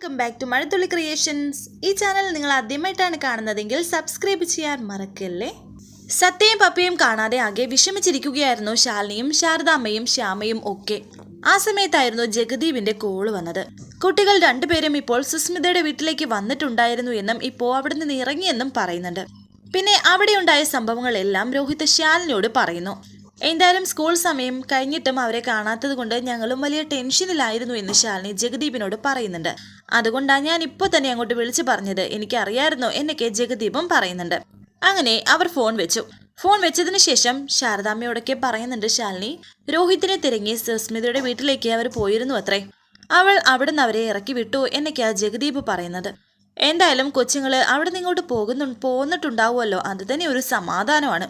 Welcome back to Mazhathulli creations ഈ channel നിങ്ങൾ ആദ്യമായിട്ടാണ് കാണുന്നതെങ്കിൽ സബ്സ്ക്രൈബ് ചെയ്യാൻ മറക്കല്ലേ? സത്യയും പപ്പയും കാണാതെ ആകെ വിഷമിച്ചിരിക്കുകയായിരുന്നു ശാലിനിയും ശാരദാമ്മയും ശ്യാമയും ഒക്കെ. ആ സമയത്തായിരുന്നു ജഗദീപിന്റെ കോൾ വന്നത്. കുട്ടികൾ രണ്ടുപേരും ഇപ്പോൾ സുസ്മിതയുടെ വീട്ടിലേക്ക് വന്നിട്ടുണ്ടായിരുന്നു എന്നും ഇപ്പോൾ അവിടെ നിന്ന് ഇറങ്ങിയെന്നും പറയുന്നുണ്ട്. പിന്നെ അവിടെയുണ്ടായ സംഭവങ്ങളെല്ലാം രോഹിത് ശാലിനിയോട് പറയുന്നു. എന്തായാലും സ്കൂൾ സമയം കഴിഞ്ഞിട്ടും അവരെ കാണാത്തത് കൊണ്ട് ഞങ്ങളും വലിയ ടെൻഷനിലായിരുന്നു എന്ന് ശാലിനി ജഗദീപിനോട് പറയുന്നുണ്ട്. അതുകൊണ്ടാണ് ഞാൻ ഇപ്പോൾ തന്നെ അങ്ങോട്ട് വിളിച്ചു പറഞ്ഞത്. എനിക്കറിയായിരുന്നു എന്നൊക്കെ ജഗദീപും പറയുന്നുണ്ട്. അങ്ങനെ അവർ ഫോൺ വെച്ചു. ഫോൺ വെച്ചതിന് ശേഷം ശാരദാമ്മയോടൊക്കെ പറയുന്നുണ്ട് ശാലിനി രോഹിത്തിനെ തിരങ്ങി സുസ്മിതയുടെ വീട്ടിലേക്ക് അവർ പോയിരുന്നു അത്രേ. അവൾ അവിടുന്ന് അവരെ ഇറക്കി വിട്ടു എന്നൊക്കെയാ ജഗദീപ് പറയുന്നത്. എന്തായാലും കൊച്ചുങ്ങൾ അവിടെ നിങ്ങോട്ട് പോകുന്നു പോന്നിട്ടുണ്ടാവുമല്ലോ. അത് തന്നെ ഒരു സമാധാനമാണ്.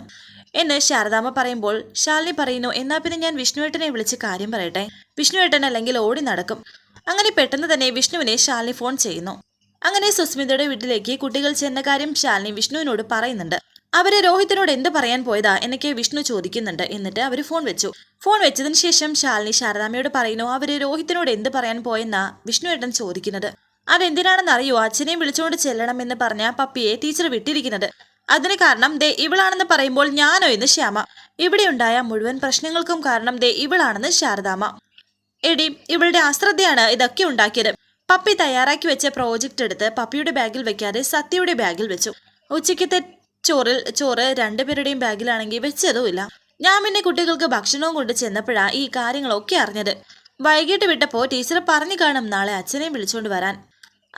എന്ന് ശാരദാമ്മ പറയുമ്പോൾ ശാലിനി പറയുന്നു എന്നാ പിന്നെ ഞാൻ വിഷ്ണുവേട്ടനെ വിളിച്ച് കാര്യം പറയട്ടെ. വിഷ്ണുവേട്ടൻ അല്ലെങ്കിൽ ഓടി നടക്കും. അങ്ങനെ പെട്ടെന്ന് തന്നെ വിഷ്ണുവിനെ ശാലിനി ഫോൺ ചെയ്യുന്നു. അങ്ങനെ സുസ്മിതയുടെ വീട്ടിലേക്ക് കുട്ടികൾ ചെന്ന കാര്യം ശാലിനി വിഷ്ണുവിനോട് പറയുന്നുണ്ട്. അവർ രോഹിത്തിനോട് എന്ത് പറയാൻ പോയതാ എന്നൊക്കെ വിഷ്ണു ചോദിക്കുന്നുണ്ട്. എന്നിട്ട് അവർ ഫോൺ വെച്ചു. ഫോൺ വെച്ചതിന് ശേഷം ശാലിനി ശാരദാമ്മയോട് പറയുന്നു അവർ രോഹിത്തിനോട് എന്ത് പറയാൻ പോയെന്നാ? വിഷ്ണുവേട്ടൻ ചോദിക്കുന്നത്. അതെന്തിനാണെന്ന് അറിയോ അച്ഛനെയും വിളിച്ചുകൊണ്ട് ചെല്ലണം എന്ന് പറഞ്ഞ പപ്പിയെ ടീച്ചർ വിട്ടിരിക്കുന്നത്. അതിന് കാരണം ദേ ഇവളാണെന്ന് പറയുമ്പോൾ ഞാനോ എന്ന് ശ്യാമ. ഇവിടെയുണ്ടായ മുഴുവൻ പ്രശ്നങ്ങൾക്കും കാരണം ദേ ഇവളാണെന്ന് ശാരദാമ്മ. എടി ഇവളുടെ അശ്രദ്ധയാണ് ഇതൊക്കെ ഉണ്ടാക്കിയത്. പപ്പി തയ്യാറാക്കി വെച്ച പ്രോജക്റ്റ് എടുത്ത് പപ്പിയുടെ ബാഗിൽ വെക്കാതെ സത്യയുടെ ബാഗിൽ വെച്ചു. ഉച്ചയ്ക്കത്തെ ചോറിൽ ചോറ് രണ്ടുപേരുടെയും ബാഗിലാണെങ്കിൽ വെച്ചതുമില്ല. ഞാൻ പിന്നെ കുട്ടികൾക്ക് ഭക്ഷണവും കൊണ്ട് ചെന്നപ്പോഴാണ് ഈ കാര്യങ്ങളൊക്കെ അറിഞ്ഞത്. വൈകിട്ട് വിട്ടപ്പോൾ ടീച്ചർ പറഞ്ഞു കാണും നാളെ അച്ഛനെയും വിളിച്ചുകൊണ്ട് വരാൻ.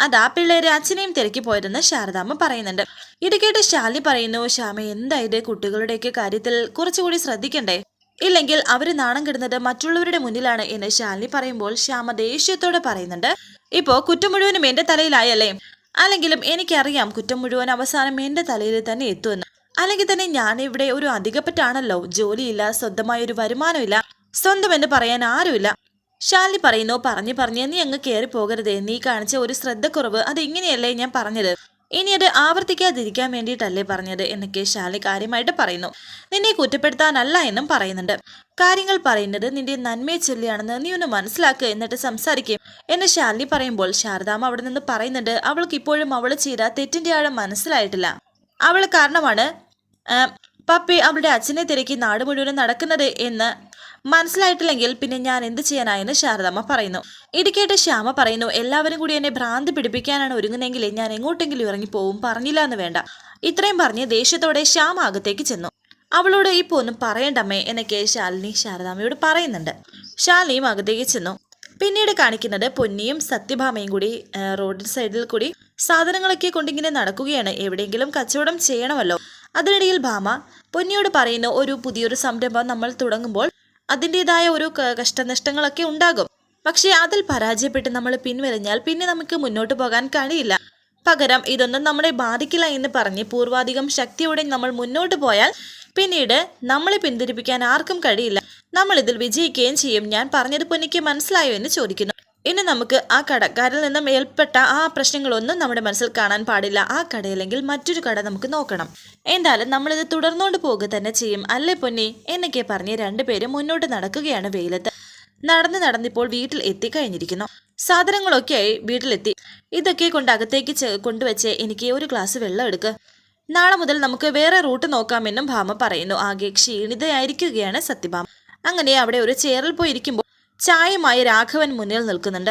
അതാ പിള്ളേര് അച്ഛനെയും തിരക്കി പോയതെന്ന് ശാരദാമ്മ പറയുന്നുണ്ട്. ഇത് കേട്ട് ശാലിനി പറയുന്നു ശ്യാമ എന്തായത്? കുട്ടികളുടെയൊക്കെ കാര്യത്തിൽ കുറച്ചുകൂടി ശ്രദ്ധിക്കണ്ടേ? ഇല്ലെങ്കിൽ അവർ നാണം കിടുന്നത് മറ്റുള്ളവരുടെ മുന്നിലാണ് എന്ന് ശാലിനി പറയുമ്പോൾ ശ്യാമ ദേഷ്യത്തോടെ പറയുന്നുണ്ട്. ഇപ്പോ കുറ്റം മുഴുവനും എന്റെ തലയിലായല്ലേ? അല്ലെങ്കിലും എനിക്കറിയാം കുറ്റം മുഴുവൻ അവസാനം എന്റെ തലയിൽ തന്നെ എത്തുമെന്ന്. അല്ലെങ്കിൽ തന്നെ ഞാൻ ഇവിടെ ഒരു അധികപ്പറ്റാണല്ലോ? ജോലിയില്ല സ്വന്തമായ ഒരു വരുമാനമില്ല സ്വന്തം എന്ന് പറയാൻ ആരുമില്ല. ശാലിനി പറയുന്നു പറഞ്ഞു പറഞ്ഞ് നീ അങ്ങ് കയറി പോകരുതേ. നീ കാണിച്ച ഒരു ശ്രദ്ധക്കുറവ് അത് ഇങ്ങനെയല്ലേ ഞാൻ പറഞ്ഞത്? ഇനി അത് ആവർത്തിക്കാതിരിക്കാൻ വേണ്ടിയിട്ടല്ലേ പറഞ്ഞത്? എന്നൊക്കെ ഷാലി കാര്യമായിട്ട് പറയുന്നു. നിന്നെ കുറ്റപ്പെടുത്താനല്ല എന്നും പറയുന്നുണ്ട്. കാര്യങ്ങൾ പറയുന്നത് നിന്റെ നന്മയെ ചൊല്ലിയാണെന്ന് നീ ഒന്ന് മനസ്സിലാക്കുക എന്നിട്ട് സംസാരിക്കും എന്ന് ശാലിനി പറയുമ്പോൾ ശാരദാമ്മ അവിടെ നിന്ന് പറയുന്നുണ്ട് അവൾക്ക് ഇപ്പോഴും അവൾ ചെയ്ത തെറ്റിന്റെ ആഴം മനസ്സിലായിട്ടില്ല. അവൾ കാരണമാണ് പപ്പി അവളുടെ അച്ഛനെ തിരക്കി നാട് മുഴുവനും നടക്കുന്നത് എന്ന് മനസ്സിലായിട്ടില്ലെങ്കിൽ പിന്നെ ഞാൻ എന്ത് ചെയ്യാനായെന്ന് ശാരദമ്മ പറയുന്നു. ഇടിക്കേട്ട് ശ്യാമ പറയുന്നു എല്ലാവരും കൂടി എന്നെ ഭ്രാന്ത് പിടിപ്പിക്കാനാണ് ഒരുങ്ങുന്നെങ്കിൽ ഞാൻ എങ്ങോട്ടെങ്കിലും ഇറങ്ങിപ്പോവും പറഞ്ഞില്ല എന്ന് വേണ്ട. ഇത്രയും പറഞ്ഞ് ദേഷ്യത്തോടെ ശ്യാമ അകത്തേക്ക് ചെന്നു. അവളോട് ഇപ്പൊ ഒന്നും പറയണ്ടമ്മേ എന്നൊക്കെ ശാലിനി ശാരദാമ്മയോട് പറയുന്നുണ്ട്. ശാലിനിയും അകത്തേക്ക് ചെന്നു. പിന്നീട് കാണിക്കുന്നത് പൊന്നിയും സത്യഭാമയും കൂടി റോഡ് സൈഡിൽ കൂടി സാധനങ്ങളൊക്കെ കൊണ്ടിങ്ങനെ നടക്കുകയാണ്. എവിടെയെങ്കിലും കച്ചവടം ചെയ്യണമല്ലോ. അതിനിടയിൽ ഭാമ പൊന്നിയോട് പറയുന്ന ഒരു പുതിയൊരു സംരംഭം നമ്മൾ തുടങ്ങുമ്പോൾ അതിന്റെതായ ഒരു കഷ്ടനഷ്ടങ്ങളൊക്കെ ഉണ്ടാകും. പക്ഷേ അതിൽ പരാജയപ്പെട്ട് നമ്മൾ പിൻവലിഞ്ഞാൽ പിന്നെ നമുക്ക് മുന്നോട്ട് പോകാൻ കഴിയില്ല. പകരം ഇതൊന്നും നമ്മളെ ബാധിക്കില്ല എന്ന് പറഞ്ഞ് പൂർവാധികം ശക്തിയോടെ നമ്മൾ മുന്നോട്ട് പോയാൽ പിന്നീട് നമ്മളെ പിന്തിരിപ്പിക്കാൻ ആർക്കും കഴിയില്ല. നമ്മൾ ഇതിൽ വിജയിക്കുകയും ചെയ്യും. ഞാൻ പറഞ്ഞത് പൊന്നിക്ക് മനസ്സിലായോ എന്ന് ചോദിക്കുന്നു. ഇനി നമുക്ക് ആ കടക്കാരിൽ നിന്നും ഏൽപ്പെട്ട ആ പ്രശ്നങ്ങളൊന്നും നമ്മുടെ മനസ്സിൽ കാണാൻ പാടില്ല. ആ കടയില്ലെങ്കിൽ മറ്റൊരു കട നമുക്ക് നോക്കണം. എന്തായാലും നമ്മളിത് തുടർന്നുകൊണ്ട് പോകുക തന്നെ ചെയ്യും. അല്ലേ പൊന്നി? എന്നൊക്കെ പറഞ്ഞ് രണ്ടുപേരും മുന്നോട്ട് നടക്കുകയാണ് വെയിലത്ത്. നടന്ന് നടന്നിപ്പോൾ വീട്ടിൽ എത്തി കഴിഞ്ഞിരിക്കുന്നു സാധനങ്ങളൊക്കെയായി വീട്ടിലെത്തി. ഇതൊക്കെ കൊണ്ട് അകത്തേക്ക് കൊണ്ടുവച്ച് എനിക്ക് ഒരു ഗ്ലാസ് വെള്ളം എടുക്ക്. നാളെ മുതൽ നമുക്ക് വേറെ റൂട്ട് നോക്കാമെന്നും ഭാമ പറയുന്നു. ആകെ ക്ഷീണിതയായിരിക്കുകയാണ് സത്യഭാമ. അങ്ങനെ അവിടെ ഒരു ചെയറിൽ പോയി ഇരിക്കുമ്പോൾ ചായയുമായി രാഘവൻ മുന്നിൽ നിൽക്കുന്നുണ്ട്.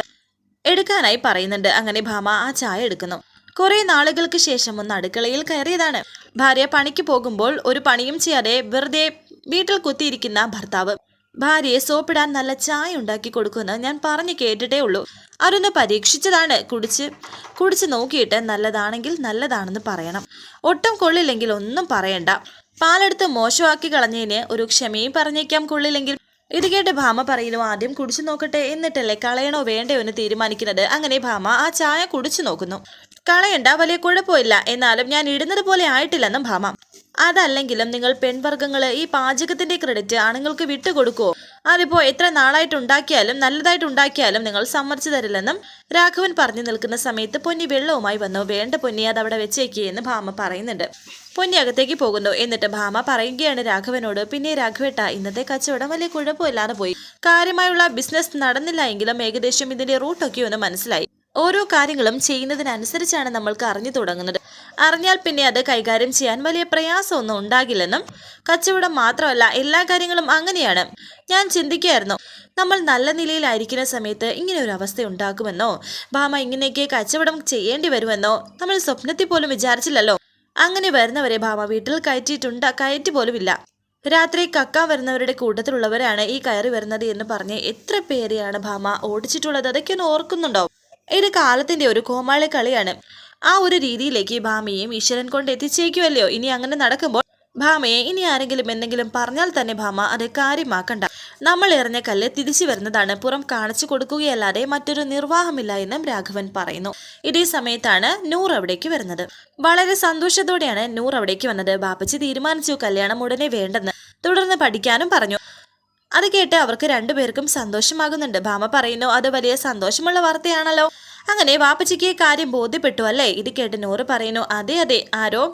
എടുക്കാനായി പറയുന്നുണ്ട്. അങ്ങനെ ഭാമ ആ ചായ എടുക്കുന്നു. കുറെ നാളുകൾക്ക് ശേഷം ഒന്ന് അടുക്കളയിൽ കയറിയതാണ്. ഭാര്യ പണിക്ക് പോകുമ്പോൾ ഒരു പണിയും ചെയ്യാതെ വെറുതെ വീട്ടിൽ കുത്തിയിരിക്കുന്ന ഭർത്താവ്. ഭാര്യയെ സോപ്പിടാൻ നല്ല ചായ ഉണ്ടാക്കി കൊടുക്കുമെന്ന് ഞാൻ പറഞ്ഞു കേട്ടിട്ടേ ഉള്ളൂ. അതൊന്ന് പരീക്ഷിച്ചതാണ്. കുടിച്ച് കുടിച്ച് നോക്കിയിട്ട് നല്ലതാണെങ്കിൽ നല്ലതാണെന്ന് പറയണം. ഒട്ടും കൊള്ളില്ലെങ്കിൽ ഒന്നും പറയണ്ട. പാലെടുത്ത് മോശമാക്കി കളഞ്ഞതിന് ഒരു ക്ഷമയും പറഞ്ഞേക്കാം കൊള്ളില്ലെങ്കിൽ. ഇത് കേട്ട് ഭാമ പറയുന്നു ആദ്യം കുടിച്ചു നോക്കട്ടെ എന്നിട്ടല്ലേ കളയണോ വേണ്ടയോ എന്ന് തീരുമാനിക്കുന്നത്. അങ്ങനെ ഭാമ ആ ചായ കുടിച്ചു നോക്കുന്നു. കളയണ്ട വലിയ കുഴപ്പമില്ല എന്നാലും ഞാൻ ഇടുന്നത് പോലെ ആയിട്ടില്ലെന്നും ഭാമ അതല്ലെങ്കിലും നിങ്ങൾ പെൺവർഗങ്ങൾ ഈ പാചകത്തിന്റെ ക്രെഡിറ്റ് ആണുങ്ങൾക്ക് വിട്ടുകൊടുക്കുവോ? അതിപ്പോ എത്ര നാളായിട്ട് ഉണ്ടാക്കിയാലും നല്ലതായിട്ട് ഉണ്ടാക്കിയാലും നിങ്ങൾ സമ്മതിച്ചു തരില്ലെന്നും രാഘവൻ പറഞ്ഞു നിൽക്കുന്ന സമയത്ത് പൊന്നി വെള്ളവുമായി വന്നു. വേണ്ട പൊന്നി അത് അവിടെ വെച്ചേക്കിയെന്ന് ഭാമ പറയുന്നുണ്ട്. പൊന്നി അകത്തേക്ക് പോകുന്നു. എന്നിട്ട് ഭാമ പറയുകയാണ് രാഘവനോട്. പിന്നെ രാഘവേട്ട ഇന്നത്തെ കച്ചവടം വലിയ കുഴപ്പമില്ലാതെ പോയി. കാര്യമായുള്ള ബിസിനസ് നടന്നില്ല എങ്കിലും ഏകദേശം ഇതിന്റെ റൂട്ടൊക്കെ ഒന്ന് മനസ്സിലായി. ഓരോ കാര്യങ്ങളും ചെയ്യുന്നതിനനുസരിച്ചാണ് നമ്മൾക്ക് അറിഞ്ഞു തുടങ്ങുന്നത്. അറിഞ്ഞാൽ പിന്നെ അത് കൈകാര്യം ചെയ്യാൻ വലിയ പ്രയാസമൊന്നും ഉണ്ടാകില്ലെന്നും കച്ചവടം മാത്രമല്ല എല്ലാ കാര്യങ്ങളും അങ്ങനെയാണ്. ഞാൻ ചിന്തിക്കുകയായിരുന്നു നമ്മൾ നല്ല നിലയിലായിരിക്കുന്ന സമയത്ത് ഇങ്ങനെ ഒരു അവസ്ഥ ഉണ്ടാക്കുമെന്നോ ഭാമ ഇങ്ങനെയൊക്കെ കച്ചവടം ചെയ്യേണ്ടി വരുമെന്നോ നമ്മൾ സ്വപ്നത്തിൽ പോലും വിചാരിച്ചില്ലല്ലോ. അങ്ങനെ വരുന്നവരെ ഭാമ വീട്ടിൽ കയറ്റിയിട്ടുണ്ട് കയറ്റി പോലുമില്ല രാത്രി കക്കാൻ വരുന്നവരുടെ കൂട്ടത്തിലുള്ളവരാണ് ഈ കയറി വരുന്നത് എന്ന് പറഞ്ഞ് എത്ര പേരെയാണ് ഭാമ ഓടിച്ചിട്ടുള്ളത്? അതൊക്കെ ഒന്ന് ഓർക്കുന്നുണ്ടോ? ഇത് കാലത്തിന്റെ ഒരു കോമാളി കളിയാണ്. ആ ഒരു രീതിയിലേക്ക് ഭാമയെയും ഈശ്വരൻ കൊണ്ട് എത്തിച്ചേക്കുമല്ലയോ ഇനി അങ്ങനെ നടക്കുമ്പോൾ ഭാമയെ ഇനി ആരെങ്കിലും എന്തെങ്കിലും പറഞ്ഞാൽ തന്നെ ഭാമ അത് കാര്യമാക്കണ്ട. നമ്മൾ എറിഞ്ഞ കല്ല് തിരിച്ചു വരുന്നതാണ്. പുറം കാണിച്ചു കൊടുക്കുകയല്ലാതെ മറ്റൊരു നിർവാഹമില്ല എന്നും രാഘവൻ പറയുന്നു. ഇതേ സമയത്താണ് നൂർ അവിടേക്ക് വരുന്നത്. വളരെ സന്തോഷത്തോടെയാണ് നൂർ അവിടേക്ക് വന്നത്. ബാപ്പച്ചി തീരുമാനിച്ചു കല്യാണം ഉടനെ വേണ്ടെന്ന് തുടർന്ന് പഠിക്കാനും പറഞ്ഞു. അത് കേട്ട് അവർക്ക് രണ്ടുപേർക്കും സന്തോഷമാകുന്നുണ്ട്. ഭാമ പറയുന്നു അത് വലിയ സന്തോഷമുള്ള വാർത്തയാണല്ലോ. അങ്ങനെ വാപ്പച്ചിക്ക് കാര്യം ബോധ്യപ്പെട്ടു അല്ലേ? ഇത് കേട്ട് നൂറ് പറയുന്നു അതെ അതെ ആരോ?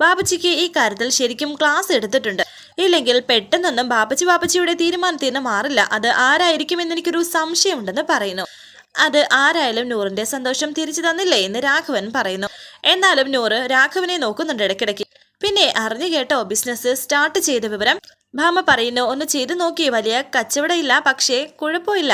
ബാപ്പച്ചിക്ക് ഈ കാര്യത്തിൽ ശരിക്കും ക്ലാസ് എടുത്തിട്ടുണ്ട്. ഇല്ലെങ്കിൽ പെട്ടെന്നൊന്നും ബാപ്പച്ചി ബാപ്പച്ചിയുടെ തീരുമാനത്തിൽ നിന്ന് മാറില്ല. അത് ആരായിരിക്കുമെന്ന് എനിക്കൊരു സംശയമുണ്ടെന്ന് പറയുന്നു. അത് ആരായാലും നൂറിന്റെ സന്തോഷം തിരിച്ചു തന്നില്ലേ എന്ന് രാഘവൻ പറയുന്നു. എന്നാലും നൂറ് രാഘവനെ നോക്കുന്നുണ്ട് ഇടയ്ക്കിടയ്ക്ക്. പിന്നെ അറിഞ്ഞു കേട്ടോ ബിസിനസ് സ്റ്റാർട്ട് ചെയ്ത വിവരം. ഭാമ പറയുന്നു ഒന്ന് ചെയ്തു നോക്കി വലിയ കച്ചവടമില്ല പക്ഷേ കുഴപ്പമില്ല.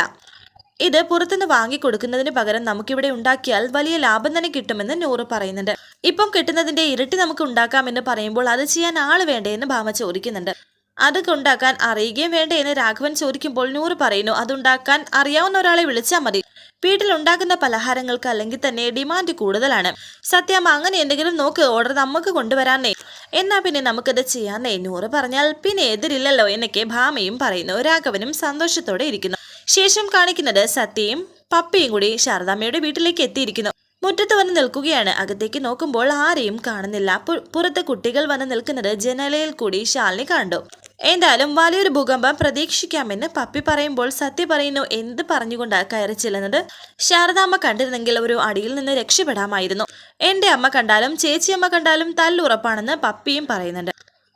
ഇത് പുറത്തുനിന്ന് വാങ്ങിക്കൊടുക്കുന്നതിന് പകരം നമുക്കിവിടെ ഉണ്ടാക്കിയാൽ വലിയ ലാഭം തന്നെ കിട്ടുമെന്ന് നൂറ് പറയുന്നുണ്ട്. ഇപ്പം കിട്ടുന്നതിന്റെ ഇരട്ടി നമുക്ക് ഉണ്ടാക്കാമെന്ന് പറയുമ്പോൾ അത് ചെയ്യാൻ ആൾ വേണ്ടേ എന്ന് ഭാമ ചോദിക്കുന്നുണ്ട്. അതൊക്കെ ഉണ്ടാക്കാൻ അറിയുകയും വേണ്ടേ എന്ന് രാഘവൻ ചോദിക്കുമ്പോൾ നൂറ് പറയുന്നു അതുണ്ടാക്കാൻ അറിയാവുന്ന ഒരാളെ വിളിച്ചാൽ മതി. വീട്ടിൽ ഉണ്ടാക്കുന്ന പലഹാരങ്ങൾക്ക് അല്ലെങ്കിൽ തന്നെ ഡിമാൻഡ് കൂടുതലാണ്. സത്യം അങ്ങനെ എന്തെങ്കിലും നോക്ക് ഓർഡർ നമുക്ക് കൊണ്ടുവരാന്നേ. എന്നാ പിന്നെ നമുക്കത് ചെയ്യാന്നേ നൂറ് പറഞ്ഞാൽ പിന്നെ എതിരില്ലല്ലോ എന്നൊക്കെ ഭാമയും പറയുന്നു. രാഘവനും സന്തോഷത്തോടെ ഇരിക്കുന്നു. ശേഷം കാണിക്കുന്നത് സത്യയും പപ്പയും കൂടി ശാരദാമ്മയുടെ വീട്ടിലേക്ക് എത്തിയിരിക്കുന്നു. മുറ്റത്ത് വന്ന് നിൽക്കുകയാണ്. അകത്തേക്ക് നോക്കുമ്പോൾ ആരെയും കാണുന്നില്ല. പുറത്ത് കുട്ടികൾ വന്ന് നിൽക്കുന്നത് ജനലയിൽ കൂടി ശാലിനി കണ്ടു. എന്തായാലും വലിയൊരു ഭൂകമ്പം പ്രതീക്ഷിക്കാമെന്ന് പപ്പി പറയുമ്പോൾ സത്യ പറയുന്നു എന്ത് പറഞ്ഞുകൊണ്ടാ കയറി ചെല്ലുന്നത്? ശാരദാമ്മ കണ്ടിരുന്നെങ്കിൽ ഒരു അടിയിൽ നിന്ന് രക്ഷപ്പെടാമായിരുന്നു. എന്റെ അമ്മ കണ്ടാലും ചേച്ചിയമ്മ കണ്ടാലും തല്ലുറപ്പാണെന്ന് പപ്പിയും പറയുന്നുണ്ട്.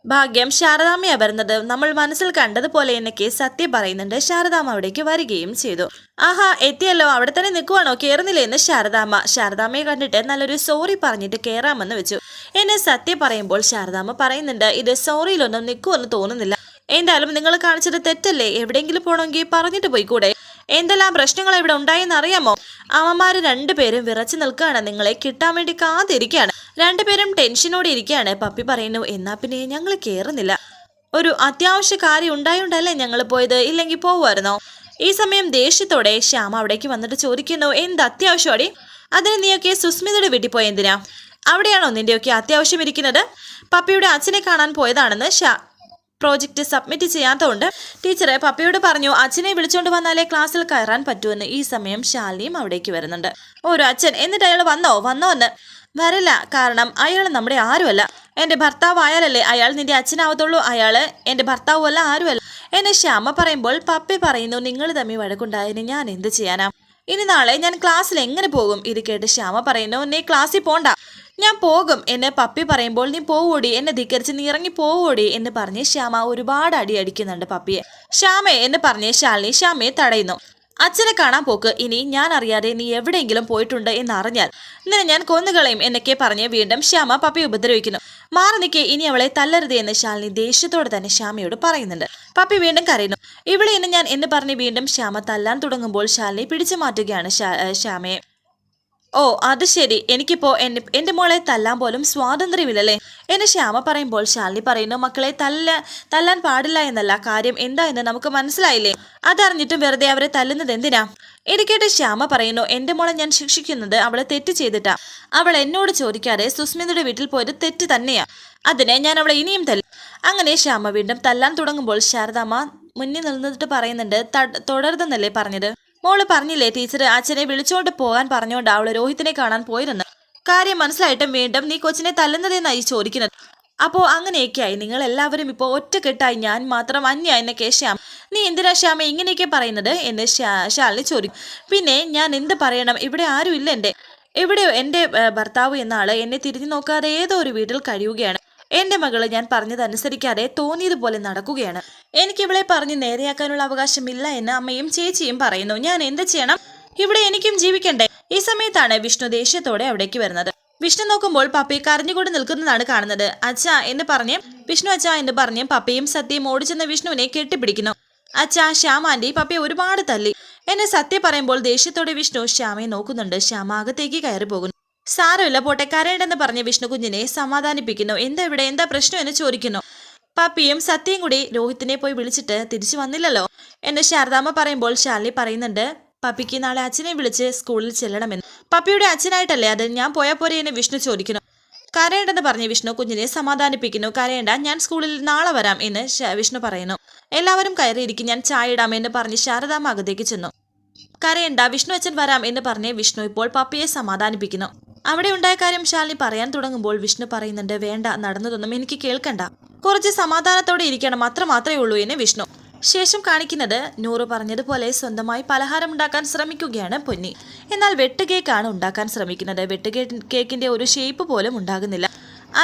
ഭാഗ്യം ശാരദാമ്മയാ വരുന്നത്. നമ്മൾ മനസ്സിൽ കണ്ടതുപോലെ എന്നൊക്കെ സത്യ പറയുന്നുണ്ട്. ശാരദാമ്മ അവിടേക്ക് വരികയും ചെയ്തു. ആഹാ എത്തിയല്ലോ. അവിടെ തന്നെ നിൽക്കുവാണോ? കയറുന്നില്ലേ എന്ന് ശാരദാമ്മ ശാരദാമ്മയെ കണ്ടിട്ട് നല്ലൊരു സോറി പറഞ്ഞിട്ട് കയറാമെന്ന് വെച്ചു. എന്നെ സത്യം പറയുമ്പോൾ ശാരദാമ്മ പറയുന്നുണ്ട് ഇത് സോറിയിലൊന്നും നിൽക്കുമെന്ന് തോന്നുന്നില്ല. എന്തായാലും നിങ്ങൾ കാണിച്ചത് തെറ്റല്ലേ? എവിടെയെങ്കിലും പോകണമെങ്കിൽ പറഞ്ഞിട്ട് പോയിക്കൂടെ? എന്തെല്ലാം പ്രശ്നങ്ങൾ ഇവിടെ ഉണ്ടായെന്ന് അറിയാമോ? അമ്മമാര് രണ്ടുപേരും വിറച്ചു നിൽക്കുകയാണ്. നിങ്ങളെ കിട്ടാൻ വേണ്ടി കാത്തിരിക്കുകയാണ്. രണ്ടുപേരും ടെൻഷനോടെ ഇരിക്കുകയാണ്. പപ്പി പറയുന്നു എന്നാ പിന്നെ ഞങ്ങൾ കേറുന്നില്ല. ഒരു അത്യാവശ്യ കാര്യം ഉണ്ടായോണ്ടല്ലേ ഞങ്ങൾ പോയത്? ഇല്ലെങ്കിൽ പോവുമായിരുന്നോ? ഈ സമയം ദേഷ്യത്തോടെ ശ്യാമ അവിടേക്ക് വന്നിട്ട് ചോദിക്കുന്നു എന്ത് അത്യാവശ്യമാടി അതിന് നീയൊക്കെ സുസ്മിതയുടെ വീട്ടിൽ പോയ എന്തിനാ? അവിടെയാണോ നിന്റെയൊക്കെ അത്യാവശ്യം ഇരിക്കുന്നത്? പപ്പിയുടെ അച്ഛനെ കാണാൻ പോയതാണെന്ന് ഷാ പ്രോജക്റ്റ് സബ്മിറ്റ് ചെയ്യാത്തതുകൊണ്ട് ടീച്ചറെ പപ്പയോട് പറഞ്ഞു അച്ഛനെ വിളിച്ചോണ്ട് വന്നാലേ ക്ലാസ്സിൽ കയറാൻ പറ്റുമെന്ന്. ഈ സമയം ശാലിനിയും അവിടേക്ക് വരുന്നുണ്ട്. ഓരോ അച്ഛൻ എന്നിട്ട് അയാൾ വന്നോ? വന്നോ എന്ന്. വരില്ല കാരണം അയാൾ നമ്മുടെ ആരുമല്ല. എന്റെ ഭർത്താവ് ആയാലല്ലേ അയാൾ നിന്റെ അച്ഛനാവത്തുള്ളൂ. അയാൾ എന്റെ ഭർത്താവുമല്ല ആരുമല്ല. എന്നെ ശ്യാമ പറയുമ്പോൾ പപ്പി പറയുന്നു നിങ്ങൾ തമ്മിൽ വഴക്കുണ്ടായതിന് ഞാൻ എന്ത് ചെയ്യാനാ? ഇനി നാളെ ഞാൻ ക്ലാസ്സിൽ എങ്ങനെ പോകും? ഇത് കേട്ട് ശ്യാമ പറയുന്നു നീ ക്ലാസ്സിൽ പോണ്ട. ഞാൻ പോകും. എന്നെ പപ്പി പറയുമ്പോൾ നീ പോവോടി എന്നെ ധിക്കരിച്ച് നീ ഇറങ്ങി പോവോടി എന്ന് പറഞ്ഞ് ശ്യാമ ഒരുപാട് അടി അടിക്കുന്നുണ്ട് പപ്പിയെ. ശ്യാമേ എന്ന് പറഞ്ഞ് ശാലിനി ശ്യാമയെ തടയുന്നു. അച്ഛനെ കാണാൻ പോക്ക്. ഇനി ഞാൻ അറിയാതെ നീ എവിടെയെങ്കിലും പോയിട്ടുണ്ട് എന്ന് അറിഞ്ഞാൽ നിന്നെ ഞാൻ കൊന്നുകളയും എന്നൊക്കെ പറഞ്ഞ് വീണ്ടും ശ്യാമ പപ്പി ഉപദ്രവിക്കുന്നു. മാറി നിൽക്കെ ഇനി അവളെ തല്ലരുത് എന്ന് ശാലിനി ദേഷ്യത്തോടെ തന്നെ ശ്യാമയോട് പറയുന്നുണ്ട്. പപ്പി വീണ്ടും കരയുന്നു. ഇവിടെ ഇന്ന് ഞാൻ എന്ന് പറഞ്ഞ് വീണ്ടും ശ്യാമ തല്ലാൻ തുടങ്ങുമ്പോൾ ശാലിനി പിടിച്ചു മാറ്റുകയാണ് ശ്യാമയെ. ഓ അത് ശരി. എനിക്കിപ്പോ എന്റെ മോളെ തല്ലാൻ പോലും സ്വാതന്ത്ര്യമില്ലല്ലേ? എന്നെ ശ്യാമ പറയുമ്പോൾ ശാലിനി പറയുന്നു മക്കളെ തല്ല തല്ലാൻ പാടില്ല എന്നല്ല കാര്യം എന്താ എന്ന് നമുക്ക് മനസ്സിലായില്ലേ? അതറിഞ്ഞിട്ടും വെറുതെ അവരെ തല്ലുന്നത് എന്തിനാ? എനിക്കേട്ട് ശ്യാമ പറയുന്നു എന്റെ മോളെ ഞാൻ ശിക്ഷിക്കുന്നത് അവളെ തെറ്റ് ചെയ്തിട്ടാ. അവൾ എന്നോട് ചോദിക്കാതെ സുസ്മിതയുടെ വീട്ടിൽ പോയത് തെറ്റ് തന്നെയാ. അതിനെ ഞാൻ അവളെ ഇനിയും തല്ലും അങ്ങനെ ശ്യാമ വീണ്ടും തല്ലാൻ തുടങ്ങുമ്പോൾ ശാരദാമ്മ മുന്നിൽ നിന്നിട്ട് പറയുന്നുണ്ട് "തട്- തുടരുതെന്നല്ലേ പറഞ്ഞത്? മോൾ പറഞ്ഞില്ലേ ടീച്ചർ അച്ഛനെ വിളിച്ചോണ്ട് പോകാൻ പറഞ്ഞോണ്ട് അവൾ രോഹിത്തിനെ കാണാൻ പോയിരുന്നു. കാര്യം മനസ്സിലായിട്ടും വീണ്ടും നീ കൊച്ചിനെ തല്ലുന്നതെന്നായി ചോദിക്കുന്നത്. അപ്പോ അങ്ങനെയൊക്കെയായി. നിങ്ങൾ എല്ലാവരും ഇപ്പോൾ ഒറ്റക്കെട്ടായി. ഞാൻ മാത്രം അന്യ എന്നൊക്കെ ശ്യാം. നീ എന്തിനാ ശ്യാമ ഇങ്ങനെയൊക്കെ പറയുന്നത് എന്ന് ശാലിനി ചോദിക്കും. പിന്നെ ഞാൻ എന്ത് പറയണം? ഇവിടെ ആരും ഇല്ല എന്റെ എവിടെയോ എന്റെ ഭർത്താവ് എന്ന ആൾ എന്നെ തിരിഞ്ഞു നോക്കാതെ ഏതോ ഒരു വീട്ടിൽ കഴിയുകയാണ്. എന്റെ മകൾ ഞാൻ പറഞ്ഞതനുസരിക്കാതെ തോന്നിയതുപോലെ നടക്കുകയാണ്. എനിക്ക് ഇവളെ പറഞ്ഞ് നേരെയാക്കാനുള്ള അവകാശമില്ല എന്ന് അമ്മയും ചേച്ചിയും പറയുന്നു. ഞാൻ എന്ത് ചെയ്യണം? ഇവിടെ എനിക്കും ജീവിക്കണ്ടേ? ഈ സമയത്താണ് വിഷ്ണു ദേഷ്യത്തോടെ അവിടേക്ക് വരുന്നത്. വിഷ്ണു നോക്കുമ്പോൾ പപ്പി കരഞ്ഞുകൊണ്ട് നിൽക്കുന്നതാണ് കാണുന്നത്. അച്ഛാ എന്ന് പറഞ്ഞ് വിഷ്ണു അച്ഛാ എന്ന് പറഞ്ഞ് പപ്പയും സത്യയും ഓടിച്ചെന്ന വിഷ്ണുവിനെ കെട്ടിപ്പിടിക്കുന്നു. അച്ഛാ ശ്യാം പപ്പയെ ഒരുപാട് തല്ലി എന്നെ സത്യം പറയുമ്പോൾ ദേഷ്യത്തോടെ വിഷ്ണു ശ്യാമയെ നോക്കുന്നുണ്ട്. ശ്യാമ അകത്തേക്ക് കയറി പോകുന്നു സാരമില്ല പോട്ടെ. കരയണ്ടെന്ന് പറഞ്ഞ വിഷ്ണുകുഞ്ഞിനെ സമാധാനിപ്പിക്കുന്നു. എന്താ ഇവിടെ? എന്താ പ്രശ്നം എന്ന് ചോദിക്കുന്നു. പപ്പിയും സത്യം കൂടി രോഹിത്തിനെ പോയി വിളിച്ചിട്ട് തിരിച്ചു വന്നില്ലല്ലോ? എന്ന് ശാരദാമ്മ പറയുമ്പോൾ ശാലിനി പറയുന്നുണ്ട് പപ്പിക്ക് നാളെ അച്ഛനെ വിളിച്ച് സ്കൂളിൽ ചെല്ലണമെന്ന്. പപ്പിയുടെ അച്ഛനായിട്ടല്ലേ അത്? ഞാൻ പോയാൽ പോരെ എന്ന് വിഷ്ണു ചോദിക്കുന്നു. കരയേണ്ടെന്ന് പറഞ്ഞ് വിഷ്ണു കുഞ്ഞിനെ സമാധാനിപ്പിക്കുന്നു. കരയേണ്ട ഞാൻ സ്കൂളിൽ നാളെ വരാം എന്ന് വിഷ്ണു പറയുന്നു. എല്ലാവരും കയറിയിരിക്കും ഞാൻ ചായ ഇടാം എന്ന് പറഞ്ഞ് ശാരദാമ്മ അകത്തേക്ക് ചെന്നു. കരയണ്ട വിഷ്ണു അച്ഛൻ വരാം എന്ന് പറഞ്ഞ് വിഷ്ണു ഇപ്പോൾ പപ്പിയെ സമാധാനിപ്പിക്കുന്നു. അവിടെ ഉണ്ടായ കാര്യം ശാലിനി പറയാൻ തുടങ്ങുമ്പോൾ വിഷ്ണു പറയുന്നുണ്ട് വേണ്ട നടന്നതൊന്നും എനിക്ക് കേൾക്കണ്ട. കുറച്ച് സമാധാനത്തോടെ ഇരിക്കണം അത്ര മാത്രമേ ഉള്ളൂ എന്ന് വിഷ്ണു. ശേഷം കാണിക്കുന്നത് നൂറ് പറഞ്ഞതുപോലെ സ്വന്തമായി പലഹാരം ഉണ്ടാക്കാൻ ശ്രമിക്കുകയാണ് പൊന്നി. എന്നാൽ വെട്ട് കേക്കാണ് ഉണ്ടാക്കാൻ ശ്രമിക്കുന്നത്. വെട്ട് കേക്കിന്റെ ഒരു ഷേപ്പ് പോലും ഉണ്ടാകുന്നില്ല.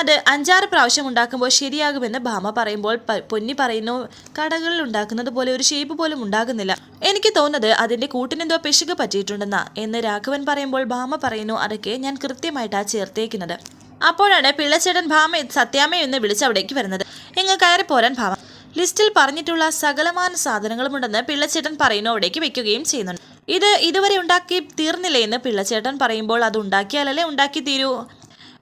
അത് അഞ്ചാറ് പ്രാവശ്യം ഉണ്ടാക്കുമ്പോൾ ശരിയാകുമെന്ന് ഭാമ പറയുമ്പോൾ പൊന്നി പറയുന്നു കടകളിൽ ഉണ്ടാക്കുന്നത് പോലെ ഒരു ഷേപ്പ് പോലും ഉണ്ടാകുന്നില്ല. എനിക്ക് തോന്നുന്നത് അതിന്റെ കൂട്ടിനെന്തോ പിശുക്ക് പറ്റിയിട്ടുണ്ടെന്നാ എന്ന് രാഘവൻ പറയുമ്പോൾ ഭാമ പറയുന്നു അതൊക്കെ ഞാൻ കൃത്യമായിട്ടാ ചേർത്തേക്കുന്നത്. അപ്പോഴാണ് പിള്ളച്ചേട്ടൻ ഭാമ സത്യാമ്മ എന്ന് വിളിച്ച് അവിടേക്ക് വരുന്നത്. എങ്ങ് കയറി പോരാൻ ഭാമ. ലിസ്റ്റിൽ പറഞ്ഞിട്ടുള്ള സകലമാന സാധനങ്ങളും സാധനങ്ങളുമുണ്ടെന്ന് പിള്ളച്ചേട്ടൻ പറയുന്നു അവിടേക്ക് വെക്കുകയും ചെയ്യുന്നുണ്ട്. ഇത് ഇതുവരെ ഉണ്ടാക്കി തീർന്നില്ലേ എന്ന് പിള്ളച്ചേട്ടൻ പറയുമ്പോൾ അത് ഉണ്ടാക്കിയാലല്ലേ ഉണ്ടാക്കി തീരൂ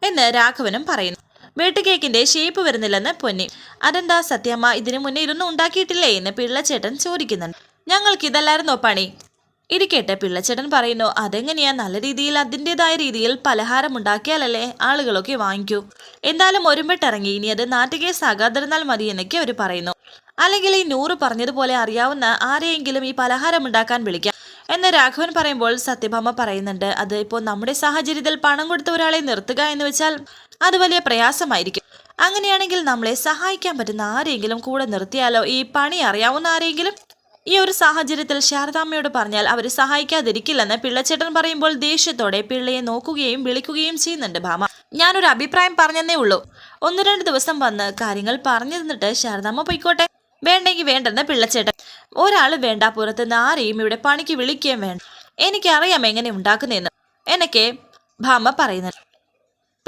എന്ന് രാഘവനും പറയുന്നു. വെട്ടുകേക്കിന്റെ ഷേപ്പ് വരുന്നില്ലെന്ന് പൊന്നി. അതെന്താ സത്യമ്മ ഇതിനു മുന്നേ ഇതൊന്നും ഉണ്ടാക്കിയിട്ടില്ലേ? എന്ന് പിള്ളച്ചേട്ടൻ ചോദിക്കുന്നുണ്ട്. ഞങ്ങൾക്ക് ഇതല്ലായിരുന്നോ പണി? ഇരിക്കട്ടെ പിള്ളച്ചേട്ടൻ പറയുന്നു അതെങ്ങനെയാ? നല്ല രീതിയിൽ അതിന്റെതായ രീതിയിൽ പലഹാരം ഉണ്ടാക്കിയാലല്ലേ ആളുകളൊക്കെ വാങ്ങിക്കൂ. എന്തായാലും ഒരുമ്പിട്ടിറങ്ങി ഇനി അത് നാട്ടുകേസാകാതിരുന്നാൽ മതി എന്നൊക്കെ അവർ പറയുന്നു. അല്ലെങ്കിൽ ഈ നൂറ് പറഞ്ഞതുപോലെ അറിയാവുന്ന ആരെയെങ്കിലും ഈ പലഹാരം ഉണ്ടാക്കാൻ വിളിക്കാം. എന്ന് രാഘവൻ പറയുമ്പോൾ സത്യഭാമ പറയുന്നുണ്ട് അത് ഇപ്പോൾ നമ്മുടെ സാഹചര്യത്തിൽ പണം കൊടുത്ത ഒരാളെ നിർത്തുക എന്ന് വെച്ചാൽ അത് വലിയ പ്രയാസമായിരിക്കും. അങ്ങനെയാണെങ്കിൽ നമ്മളെ സഹായിക്കാൻ പറ്റുന്ന ആരെങ്കിലും കൂടെ നിർത്തിയാലോ? ഈ പണി അറിയാവുന്ന ആരെങ്കിലും ഈ ഒരു സാഹചര്യത്തിൽ ശാരദാമ്മയോട് പറഞ്ഞാൽ അവർ സഹായിക്കാതിരിക്കില്ലെന്ന് പിള്ളച്ചേട്ടൻ പറയുമ്പോൾ ദേഷ്യത്തോടെ പിള്ളയെ നോക്കുകയും വിളിക്കുകയും ചെയ്യുന്നുണ്ട് ഭാമ. ഞാനൊരു അഭിപ്രായം പറഞ്ഞെന്നേ ഉള്ളൂ. ഒന്ന് രണ്ട് ദിവസം വന്ന് കാര്യങ്ങൾ പറഞ്ഞു തന്നിട്ട് ശാരദാമ്മ പോയിക്കോട്ടെ. വേണ്ടെങ്കിൽ വേണ്ടെന്ന് പിള്ളച്ചേട്ടൻ. ഒരാൾ വേണ്ട പുറത്തുനിന്ന് ആരെയും ഇവിടെ പണിക്ക് വിളിക്കുകയും വേണ്ട. എനിക്കറിയാം എങ്ങനെ ഉണ്ടാക്കുന്നതെന്ന് എന്നൊക്കെ ഭാമ പറയുന്നുണ്ട്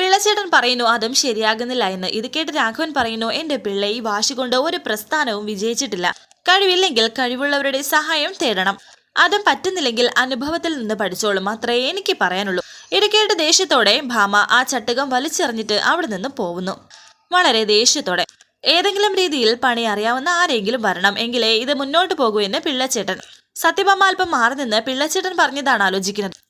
പിള്ളച്ചേട്ടൻ പറയുന്നു അതും ശരിയാകുന്നില്ല എന്ന്. ഇത് കേട്ട് രാഘവൻ പറയുന്നു എന്റെ പിള്ള ഈ വാശി കൊണ്ട് ഒരു പ്രസ്ഥാനവും വിജയിച്ചിട്ടില്ല. കഴിവില്ലെങ്കിൽ കഴിവുള്ളവരുടെ സഹായം തേടണം. അതും പറ്റുന്നില്ലെങ്കിൽ അനുഭവത്തിൽ നിന്ന് പഠിച്ചോളും. അത്രേ എനിക്ക് പറയാനുള്ളൂ. ഇടയ്ക്കേട്ട് കേട്ട് ദേഷ്യത്തോടെ ഭാമ ആ ചട്ടകം വലിച്ചെറിഞ്ഞിട്ട് അവിടെ നിന്ന് പോകുന്നു. വളരെ ദേഷ്യത്തോടെ. ഏതെങ്കിലും രീതിയിൽ പണി അറിയാവുന്ന ആരെങ്കിലും വരണം. എങ്കിലേ ഇത് മുന്നോട്ട് പോകൂ എന്ന് പിള്ളച്ചേട്ടൻ. സത്യഭാമ അല്പം മാറി നിന്ന് പിള്ളച്ചേട്ടൻ പറഞ്ഞതാണ് ആലോചിക്കുന്നത്.